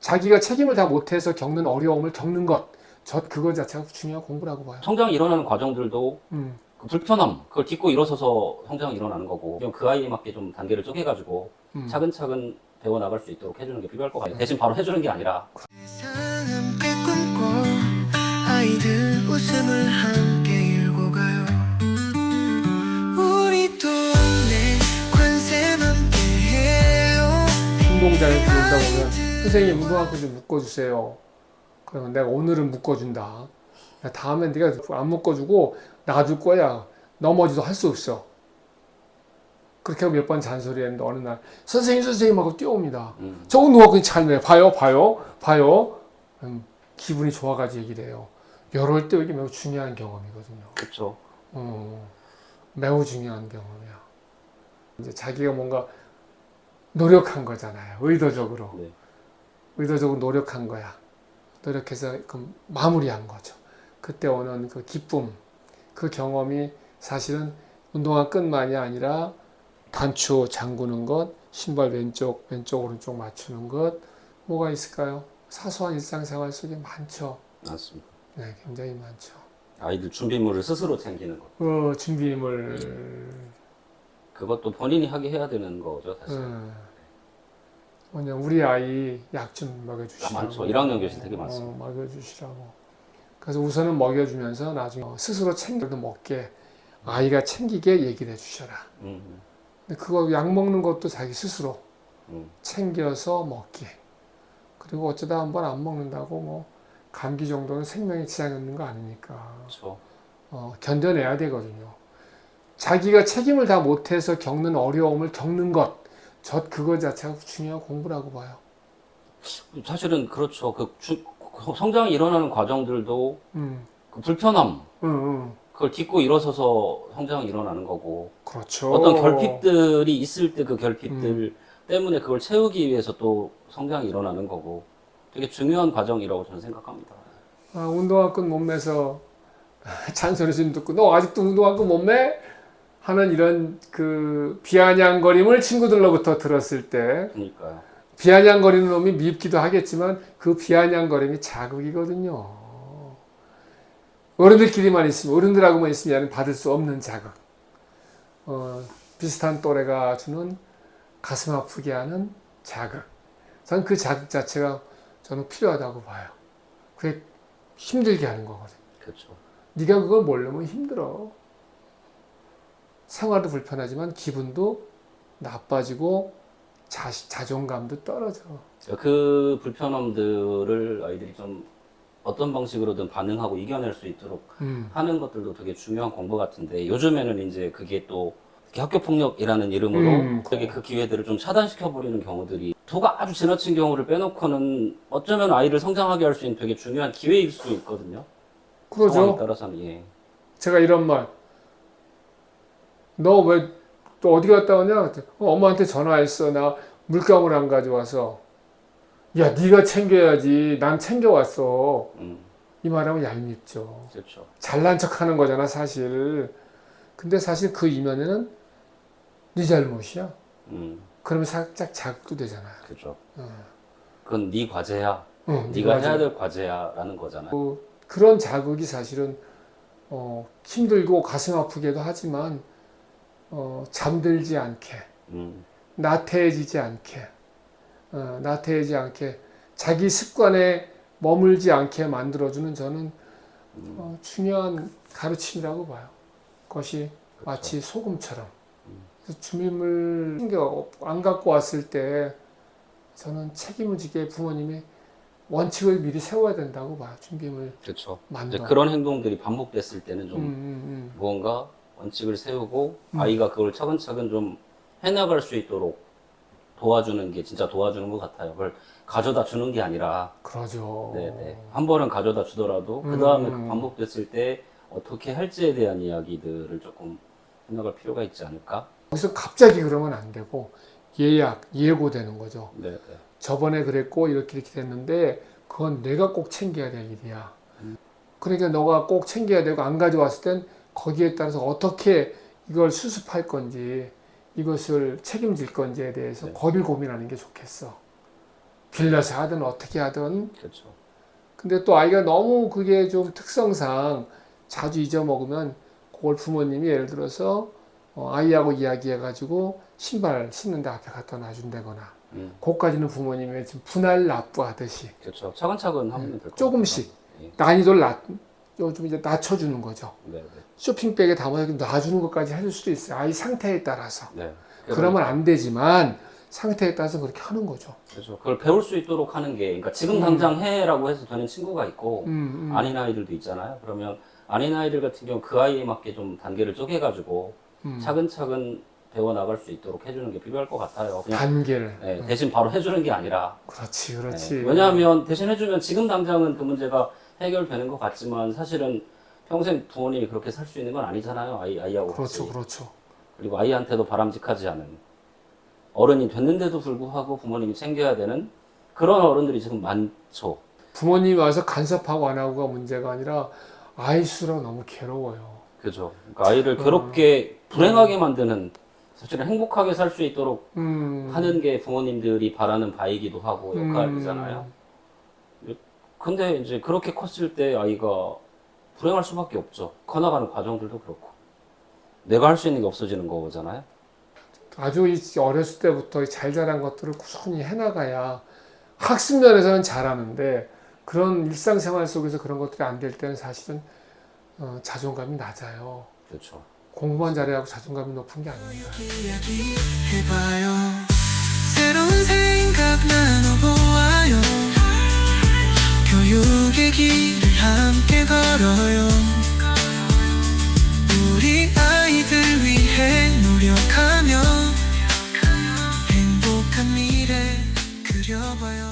자기가 책임을 다 못해서 겪는 어려움을 겪는 것, 저 그거 자체가 중요한 공부라고 봐요. 성장이 일어나는 과정들도 음, 그 불편함, 그걸 딛고 일어서서 성장이 일어나는 거고, 그 아이에 맞게 좀 단계를 쪼개가지고 음. 차근차근 배워 나갈 수 있도록 해주는 게 필요할 것 같아요. 대신 바로 해주는 게 아니라 세상 함께 꿈꿔 아이들 웃음을 함께 운동장에 들어오다 보면 선생님 운동화끈 좀 묶어주세요. 그러면 내가 오늘은 묶어준다. 다음엔 네가 안 묶어주고 놔둘 거야. 넘어지도 할 수 없어. 그렇게 몇 번 잔소리했는데 어느 날 선생님 선생님 하고 뛰어옵니다. 음, 저 운동화끈이 잘네. 봐요 봐요 봐요. 음, 기분이 좋아가지고 얘기를 해요. 이럴 때 이게 매우 중요한 경험이거든요. 그렇죠. 어, 매우 중요한 경험이야. 이제 자기가 뭔가 노력한 거잖아요. 의도적으로. 네. 의도적으로 노력한 거야. 노력해서 그 마무리한 거죠. 그때 오는 그 기쁨, 그 경험이 사실은 운동화 끈만이 아니라 단추 잠그는 것, 신발 왼쪽, 왼쪽, 오른쪽 맞추는 것, 뭐가 있을까요? 사소한 일상생활 속에 많죠. 맞습니다. 네, 굉장히 많죠. 아이들 준비물을 스스로 챙기는 것. 그 준비물, 그것도 본인이 하게 해야 되는 거죠, 사실. 음, 뭐냐, 우리 아이 약좀 아, 먹여주시라고. 많죠. 1학년 교실 되게 많습니다. 어, 먹여주시라고. 그래서 우선은 먹여주면서 나중에 스스로 챙겨도 먹게 아이가 챙기게 얘기를 해주셔라. 음, 근데 그거 약 먹는 것도 자기 스스로 음, 챙겨서 먹게. 그리고 어쩌다 한 번 안 먹는다고 뭐 감기 정도는 생명에 지장이 없는 거 아니니까 그렇죠. 어, 견뎌내야 되거든요. 자기가 책임을 다 못해서 겪는 어려움을 겪는 것, 저 그거 자체가 중요한 공부라고 봐요. 사실은 그렇죠. 그 주- 성장이 일어나는 과정들도 음, 그 불편함, 음, 음. 그걸 딛고 일어서서 성장이 일어나는 거고 그렇죠. 어떤 결핍들이 있을 때 그 결핍들 때문에 그걸 채우기 위해서 또 성장이 일어나는 거고 되게 중요한 과정이라고 저는 생각합니다. 아, 운동화끈 못 매서 잔소리 좀 듣고 너 아직도 운동화끈 못 매? 하는 이런 그 비아냥거림을 친구들로부터 들었을 때 그러니까요. 비아냥거리는 놈이 밉기도 하겠지만 그 비아냥거림이 자극이거든요. 어른들끼리만 있으면 어른들하고만 있으면 받을 수 없는 자극. 어, 비슷한 또래가 주는 가슴 아프게 하는 자극. 저는 그 자극 자체가 저는 필요하다고 봐요. 그게 힘들게 하는 거거든. 그렇죠. 네가 그걸 모르면 힘들어. 생활도 불편하지만 기분도 나빠지고 자, 자존감도 떨어져. 그 불편함들을 아이들이 좀 어떤 방식으로든 반응하고 이겨낼 수 있도록 음. 하는 것들도 되게 중요한 공부 같은데 요즘에는 이제 그게 또 학교 폭력이라는 이름으로 음. 되게 그 기회들을 좀 차단시켜 버리는 경우들이 도가 아주 지나친 경우를 빼놓고는 어쩌면 아이를 성장하게 할 수 있는 되게 중요한 기회일 수 있거든요. 그러죠. 따라서는 예. 제가 이런 말. 너 왜 또 어디 갔다? 그랬더니, 어, 엄마한테 전화했어. 나 물감을 안 가져와서. 야, 네가 챙겨야지. 난 챙겨왔어. 음, 이 말하면 얄밉죠. 그렇죠. 잘난 척 하는 거잖아, 사실. 근데 사실 그 이면에는 네 잘못이야. 음, 그러면 살짝 자극도 되잖아요. 그렇죠. 어. 그건 네 과제야. 응, 네가 맞아. 해야 될 과제야라는 거잖아요. 그, 그런 자극이 사실은 어, 힘들고 가슴 아프게도 하지만 어, 잠들지 않게 음, 나태해지지 않게 어, 나태해지지 않게 자기 습관에 머물지 않게 만들어주는 저는 어, 중요한 가르침이라고 봐요. 그것이 마치 소금처럼 준비물 챙겨 안 갖고 왔을 때 저는 책임을 지게 부모님이 원칙을 미리 세워야 된다고 봐요. 준비물 그렇죠. 만들어. 그런 행동들이 반복됐을 때는 좀 음, 음, 무언가 원칙을 세우고 음. 아이가 그걸 차근차근 좀 해나갈 수 있도록 도와주는 게 진짜 도와주는 것 같아요. 그걸 가져다 주는 게 아니라 그러죠. 네네 한 번은 가져다 주더라도 그 다음에 음. 반복됐을 때 어떻게 할지에 대한 이야기들을 조금 해나갈 필요가 있지 않을까? 그래서 갑자기 그러면 안 되고 예약, 예고되는 거죠. 네네. 저번에 그랬고 이렇게 이렇게 됐는데 그건 내가 꼭 챙겨야 될 일이야. 그러니까 너가 꼭 챙겨야 되고 안 가져왔을 땐 거기에 따라서 어떻게 이걸 수습할 건지 이것을 책임질 건지에 대해서 네. 거를 고민하는 게 좋겠어. 빌려서 하든 어떻게 하든 그렇죠. 근데 또 아이가 너무 그게 좀 특성상 자주 잊어먹으면 그걸 부모님이 예를 들어서 어, 아이하고 이야기해가지고 신발 신는데 앞에 갖다 놔준다거나 음, 그것까지는 부모님의 지금 분할 납부하듯이 그렇죠. 차근차근 하면 될것 같아요. 조금씩 예. 난이도를 낮, 좀 이제 낮춰주는 거죠. 네, 네. 쇼핑백에 담아서 놔주는 것까지 해줄 수도 있어요. 아이 상태에 따라서. 네. 그러면 안 되지만 상태에 따라서 그렇게 하는 거죠. 그렇죠. 그걸 배울 수 있도록 하는 게, 그러니까 지금 당장 해라고 해서 되는 친구가 있고, 음, 음. 아닌 아이들도 있잖아요. 그러면 아닌 아이들 같은 경우 그 아이에 맞게 좀 단계를 쪼개가지고 음. 차근차근 배워 나갈 수 있도록 해주는 게 필요할 것 같아요. 단계를. 네, 대신 바로 해주는 게 아니라. 그렇지, 네, 그렇지. 왜냐하면 대신 해주면 지금 당장은 그 문제가 해결되는 것 같지만 사실은 평생 부모님이 그렇게 살 수 있는 건 아니잖아요. 아이 아이하고 그렇죠, 같이. 그렇죠. 그리고 아이한테도 바람직하지 않은 어른이 됐는데도 불구하고 부모님이 챙겨야 되는 그런 어른들이 지금 많죠. 부모님이 와서 간섭하고 안 하고가 문제가 아니라 아이 수랑 너무 괴로워요. 그죠. 그러니까 아이를 괴롭게 불행하게 만드는 사실은 행복하게 살 수 있도록 음. 하는 게 부모님들이 바라는 바이기도 하고 역할이잖아요. 근데 이제 그렇게 컸을 때 아이가 불행할 수밖에 없죠. 커나가는 과정들도 그렇고. 내가 할 수 있는 게 없어지는 거잖아요. 아주 이 어렸을 때부터 잘 자란 것들을 꾸준히 해나가야 학습 면에서는 잘하는데 그런 일상생활 속에서 그런 것들이 안 될 때는 사실은 어, 자존감이 낮아요. 그렇죠. 공부만 잘해하고 자존감이 높은 게 아닙니다. 이야기 해봐요 새로운 생각 나눠보아요 교육의 길을 함께 걸어요. 우리 아이들 위해 노력하며 행복한 미래 그려봐요.